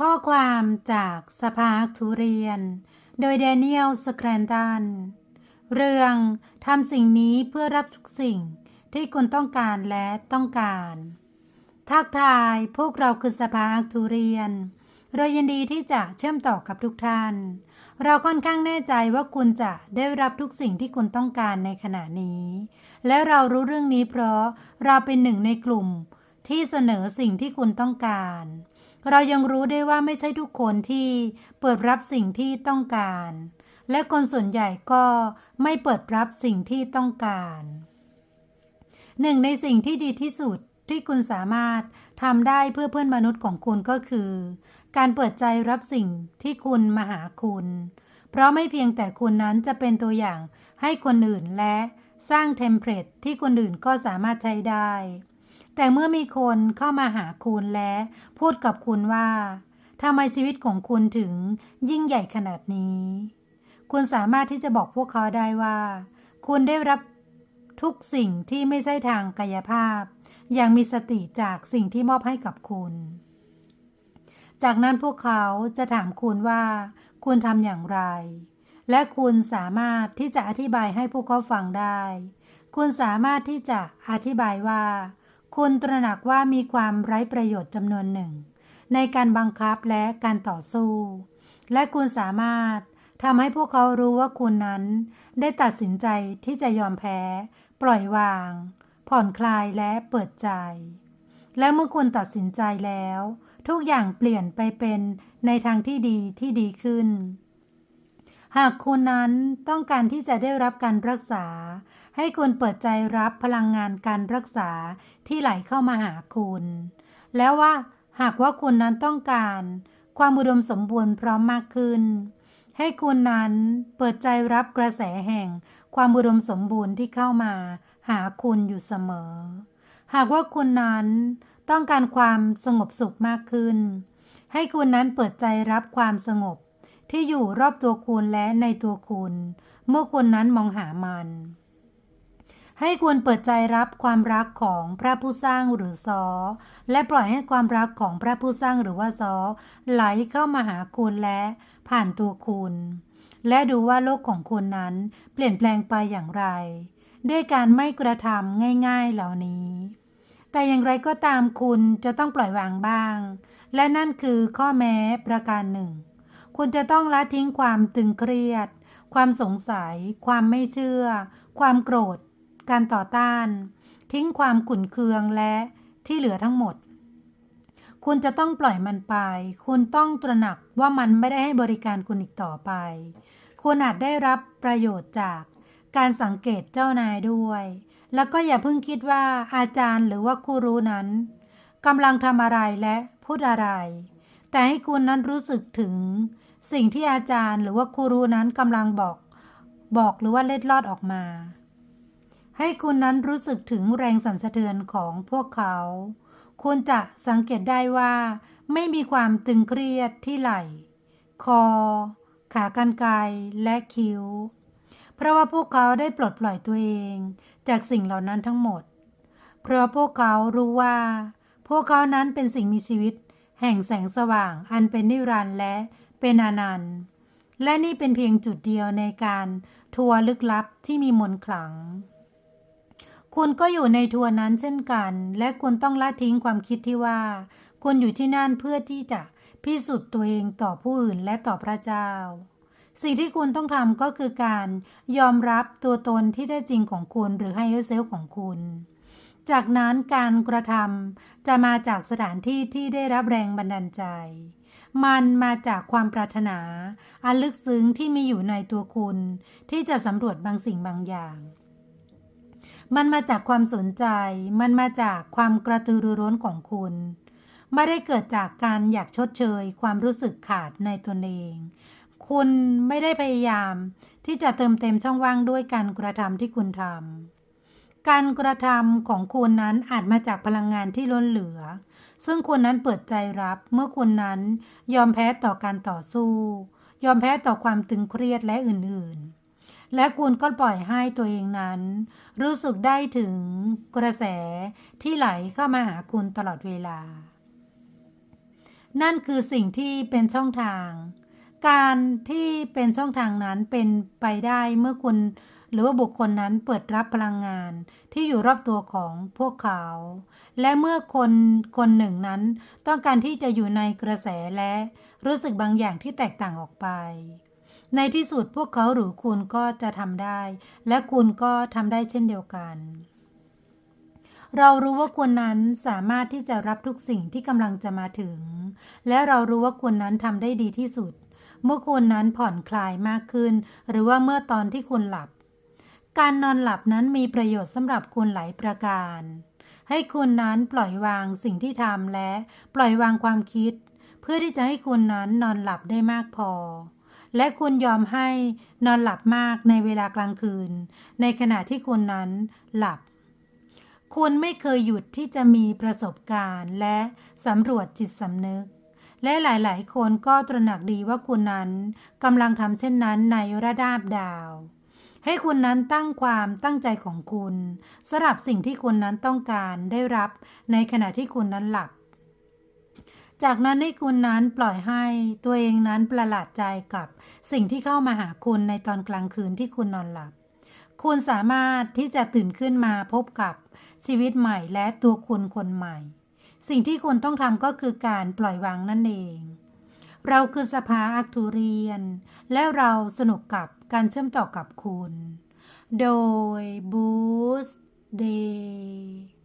ข้อความจากสภาทุเรียน โดยแดเนียลสแครนตัน เรื่องทำสิ่งนี้เพื่อรับทุกสิ่งที่คุณต้องการและต้องการ ทักทายพวกเราคือสภาทุเรียน เรายินดีที่จะเชื่อมต่อกับทุกท่าน เราค่อนข้างแน่ใจว่าคุณจะได้รับทุกสิ่งที่คุณต้องการในขณะนี้ และเรารู้เรื่องนี้เพราะเราเป็นหนึ่งในกลุ่มที่เสนอสิ่งที่คุณต้องการ เรายังรู้ได้ว่าไม่ใช่ทุกคนที่เปิดรับสิ่งที่ต้องการ และคนส่วนใหญ่ก็ไม่เปิดรับสิ่งที่ต้องการหนึ่งในสิ่งที่ดีที่สุดที่คุณสามารถทำได้เพื่อเพื่อนมนุษย์ของคุณก็คือ การเปิดใจรับสิ่งที่คุณมาหาคุณ เพราะไม่เพียงแต่คุณนั้นจะเป็นตัวอย่างให้คนอื่นและสร้างเทมเพลตที่คนอื่นก็สามารถใช้ได้ แต่เมื่อมีคนเข้ามาหาคุณและพูดกับคุณว่าทำไมชีวิตของคุณถึงยิ่งใหญ่ขนาดนี้ คุณสามารถที่จะบอกพวกเขาได้ว่า คุณได้รับทุกสิ่งที่ไม่ใช่ทางกายภาพ อย่างมีสติจากสิ่งที่มอบให้กับคุณ จากนั้นพวกเขาจะถามคุณว่า คุณทำอย่างไร และคุณสามารถที่จะอธิบายให้พวกเขาฟังได้ คุณสามารถที่จะอธิบายว่า คุณตระหนักว่ามีความไร้ประโยชน์จำนวนหนึ่ง ในการบังคับและการต่อสู้ และคุณสามารถทำให้พวกเขารู้ว่าคุณนั้นได้ตัดสินใจที่จะยอมแพ้ ปล่อยวาง ผ่อนคลายและเปิดใจ และเมื่อคุณตัดสินใจแล้ว ทุกอย่างเปลี่ยนไปเป็นในทางที่ดีที่ดีขึ้น หากคุณนั้นต้องการที่จะได้รับการรักษา ให้คุณเปิดใจรับพลังงานการรักษาที่ไหลเข้ามาหาคุณ แล้วว่า หากว่าคุณนั้นต้องการ ความอุดมสมบูรณ์พร้อมมากขึ้น ให้คุณนั้นเปิดใจรับกระแสแห่ง ความอุดมสมบูรณ์ที่เข้ามา หาคุณอยู่เสมอ หากว่าคุณนั้นต้องการความสงบสุขมากขึ้น ให้คุณนั้นเปิดใจรับความสงบ ที่อยู่รอบตัวคุณและในตัวคุณ เมื่อคุณนั้นมองหามัน ให้คุณเปิดใจรับความรักของพระผู้สร้างหรือซอ และปล่อยให้ความรักของพระผู้สร้างหรือว่าซอ ไหลเข้ามาหาคุณและผ่านตัวคุณ และดูว่าโลกของคุณนั้นเปลี่ยนแปลงไปอย่างไร ด้วยการไม่กระทำง่ายๆเหล่านี้แต่อย่างไรก็ตามคุณจะต้องปล่อยวางบ้าง และนั่นคือข้อแม้ประการหนึ่ง คุณจะต้องละทิ้งความตึงเครียด ความสงสัย ความไม่เชื่อ ความโกรธ การต่อต้าน ทิ้งความขุ่นเคืองและที่เหลือทั้งหมด คุณจะต้องปล่อยมันไป คุณต้องตระหนักว่ามันไม่ได้ให้บริการคุณอีกต่อไป คุณอาจได้รับประโยชน์จากการสังเกตเจ้านายด้วย แล้วก็อย่าเพิ่งคิดว่าอาจารย์หรือว่าครูรู้นั้นกำลังทำอะไรและพูดอะไร แต่ให้คุณนั้นรู้สึกถึง สิ่งที่อาจารย์หรือว่าครูรู้นั้นกำลังบอก บอกหรือว่าเล็ดลอดออกมา ให้คุณนั้นรู้สึกถึงแรงสั่นสะเทือนของพวกเขา คุณจะสังเกตได้ว่า ไม่มีความตึงเครียดที่ไหล่ คอ ขากรรไกรและคิ้ว เพราะว่าพวกเขาได้ปลดปล่อยตัวเอง จากสิ่งเหล่านั้นทั้งหมด เพราะพวกเขารู้ว่า พวกเขานั้นเป็นสิ่งมีชีวิต แห่งแสงสว่างอันเป็นนิรันดร์และ เป็นอนันต์ และนี่เป็นเพียงจุดเดียวในการทัวร์ลึกลับที่มีมนขลัง คุณก็อยู่ในทัวร์นั้นเช่นกัน และคุณต้องละทิ้งความคิดที่ว่า คุณอยู่ที่นั่นเพื่อที่จะพิสูจน์ตัวเองต่อผู้อื่นและต่อพระเจ้า สิ่งที่คุณต้องทำก็คือการยอมรับตัวตนที่แท้จริงของคุณหรือไฮเออร์เซลของคุณจากนั้นการกระทำจะมาจากสถานที่ที่ได้รับแรงบันดาลใจ มันมาจากความปรารถนา อันลึกซึ้งที่มีอยู่ในตัวคุณ ที่จะสำรวจบางสิ่งบางอย่าง มันมาจากความสนใจ มันมาจากความกระตือรือร้นของคุณ ไม่ได้เกิดจากการอยากชดเชย ความรู้สึกขาดในตนเอง คุณไม่ได้พยายาม ที่จะเติมเต็มช่องว่างด้วยการกระทำที่คุณทำการกระทำของคุณนั้นอาจมาจากพลังงานที่ล้นเหลือ ซึ่งคุณนั้นเปิดใจรับเมื่อคุณนั้นยอมแพ้ต่อการต่อสู้ ยอมแพ้ต่อความตึงเครียดและอื่นๆ และคุณก็ปล่อยให้ตัวเองนั้น รู้สึกได้ถึงกระแสที่ไหลเข้ามาหาคุณตลอดเวลา นั่นคือสิ่งที่เป็นช่องทาง การที่เป็นช่องทางนั้นเป็นไปได้เมื่อคุณ หรือว่าบุคคลนั้นเปิดรับพลังงานที่อยู่รอบตัวของพวกเขา และเมื่อคนคนหนึ่งนั้น ต้องการที่จะอยู่ในกระแสและรู้สึกบางอย่างที่แตกต่างออกไป ในที่สุดพวกเขาหรือคุณก็จะทำได้ และคุณก็ทำได้เช่นเดียวกัน เรารู้ว่าคุณนั้นสามารถที่จะรับทุกสิ่งที่กำลังจะมาถึง และเรารู้ว่าคุณนั้นทำได้ดีที่สุดเมื่อคุณนั้นผ่อนคลายมากขึ้น หรือว่าเมื่อตอนที่คุณหลับ การนอนหลับนั้นมีประโยชน์สำหรับคุณหลายประการ ให้คุณนั้นปล่อยวางสิ่งที่ทำและปล่อยวางความคิด เพื่อที่จะให้คุณนั้นนอนหลับได้มากพอ และคุณยอมให้นอนหลับมากในเวลากลางคืน ในขณะที่คุณนั้นหลับ คุณไม่เคยหยุดที่จะมีประสบการณ์ และสำรวจจิตสำนึกและหลาย ๆ คนก็ตระหนักดีว่าคุณนั้นกำลังทำเช่นนั้นในระดับดาว ให้คุณนั้นตั้งความตั้งใจของคุณสำหรับสิ่งที่คุณนั้นต้องการได้รับในขณะที่คุณนั้นหลับ จากนั้นให้คุณนั้นปล่อยให้ตัวเองนั้นประหลาดใจกับสิ่งที่เข้ามาหาคุณในตอนกลางคืนที่คุณนอนหลับ คุณสามารถที่จะตื่นขึ้นมาพบกับชีวิตใหม่และตัวคุณคนใหม่ สิ่งที่คุณต้องทำก็คือการปล่อยวางนั่นเอง เราคือสภาอักทูเรียน และเราสนุกกับการเชื่อมต่อกับคุณ โดย Boost Day